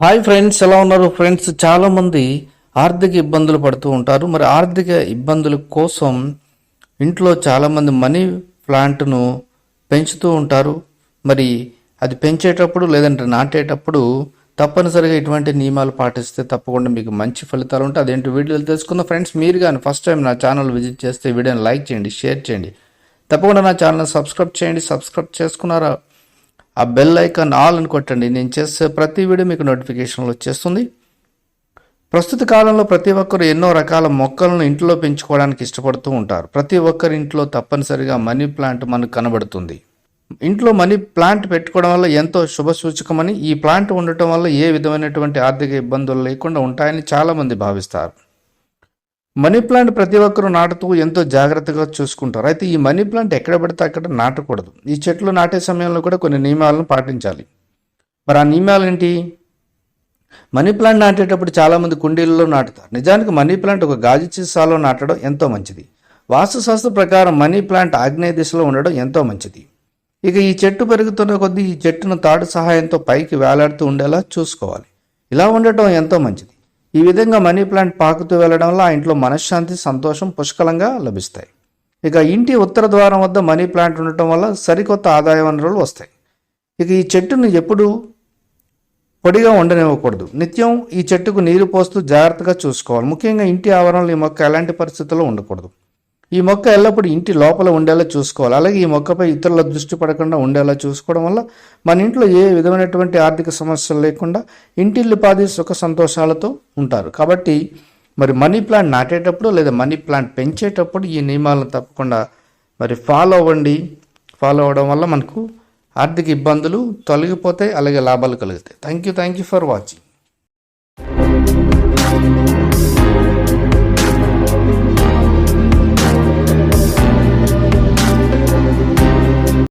Hi friends ఎలా ఉన్నారు friends చాలా మంది ఆర్థిక ఇబ్బందులు పడుతూ ఉంటారు. మరి ఆర్థిక ఇబ్బందుల కోసం ఇంట్లో చాలా మంది మనీ ప్లాంట్ను పెంచుతూ ఉంటారు. మరి అది పెంచేటప్పుడు లేదంటే నాటేటప్పుడు తప్పనిసరిగా ఇటువంటి నియమాలు పాటిస్తే తప్పకుండా మీకు మంచి ఫలితాలు ఉంటాయి. అదేంటి వీడియోలు తెలుసుకుందాం ఫ్రెండ్స్ మీరు కానీ ఫస్ట్ టైం నా ఛానల్ విజిట్ చేస్తే వీడియోని లైక్ చేయండి షేర్ చేయండి. తప్పకుండా నా ఛానల్ని సబ్స్క్రైబ్ చేయండి సబ్స్క్రైబ్ చేసుకున్నారా? ఆ బెల్ ఐకాన్ ఆల్ అని కొట్టండి. నేను చేసే ప్రతి వీడియో మీకు నోటిఫికేషన్లు వచ్చేస్తుంది. ప్రస్తుత కాలంలో ప్రతి ఒక్కరు ఎన్నో రకాల మొక్కలను ఇంట్లో పెంచుకోవడానికి ఇష్టపడుతూ ఉంటారు. ప్రతి ఒక్కరి ఇంట్లో తప్పనిసరిగా మనీ ప్లాంట్ మనకు కనబడుతుంది. ఇంట్లో మనీ ప్లాంట్ పెట్టుకోవడం వల్ల ఎంతో శుభ సూచకమని ఈ ప్లాంట్ ఉండటం వల్ల ఏ విధమైనటువంటి ఆర్థిక ఇబ్బందులు లేకుండా ఉంటాయని చాలామంది భావిస్తారు. మనీ ప్లాంట్ ప్రతి ఒక్కరూ నాటుతూ ఎంతో జాగ్రత్తగా చూసుకుంటారు. అయితే ఈ మనీ ప్లాంట్ ఎక్కడ పడితే అక్కడ నాటకూడదు. ఈ చెట్లు నాటే సమయంలో కూడా కొన్ని నియమాలను పాటించాలి. మరి ఆ నియమాలు ఏంటి? మనీ ప్లాంట్ నాటేటప్పుడు చాలామంది కుండీలలో నాటుతారు. నిజానికి మనీ ప్లాంట్ ఒక గాజు సీసాలో నాటడం ఎంతో మంచిది. వాస్తుశాస్త్ర ప్రకారం మనీ ప్లాంట్ ఆగ్నేయ దిశలో ఉండడం ఎంతో మంచిది. ఇక ఈ చెట్టు పెరుగుతున్న కొద్దీ ఈ చెట్టును తాడు సహాయంతో పైకి వేలాడుతూ ఉండేలా చూసుకోవాలి. ఇలా ఉండటం ఎంతో మంచిది. ఈ విధంగా మనీ ప్లాంట్ పాకుతూ వెళ్ళడం వల్ల ఆ ఇంట్లో మనశ్శాంతి సంతోషం పుష్కలంగా లభిస్తాయి. ఇక ఇంటి ఉత్తర ద్వారం వద్ద మనీ ప్లాంట్ ఉండటం వల్ల సరికొత్త ఆదాయ వనరులు వస్తాయి. ఇక ఈ చెట్టును ఎప్పుడు పొడిగా ఉండనివ్వకూడదు నిత్యం ఈ చెట్టుకు నీరు పోస్తూ జాగ్రత్తగా చూసుకోవాలి. ముఖ్యంగా ఇంటి ఆవరణలో ఈ మొక్క ఎలాంటి పరిస్థితుల్లో ఉండకూడదు. ఈ మొక్క ఎల్లప్పుడూ ఇంటి లోపల ఉండేలా చూసుకోవాలి. అలాగే ఈ మొక్కపై ఇతరుల దృష్టి పడకుండా ఉండేలా చూసుకోవడం వల్ల మన ఇంట్లో ఏ విధమైనటువంటి ఆర్థిక సమస్యలు లేకుండా ఇంటిల్లిపాది సుఖ సంతోషాలతో ఉంటారు. కాబట్టి మరి మనీ ప్లాంట్ నాటేటప్పుడు లేదా మనీ ప్లాంట్ పెంచేటప్పుడు ఈ నియమాలను తప్పకుండా మరి ఫాలో అవ్వండి. ఫాలో అవ్వడం వల్ల మనకు ఆర్థిక ఇబ్బందులు తొలగిపోతాయి అలాగే లాభాలు కలుగుతాయి. Thank you thank you for watching.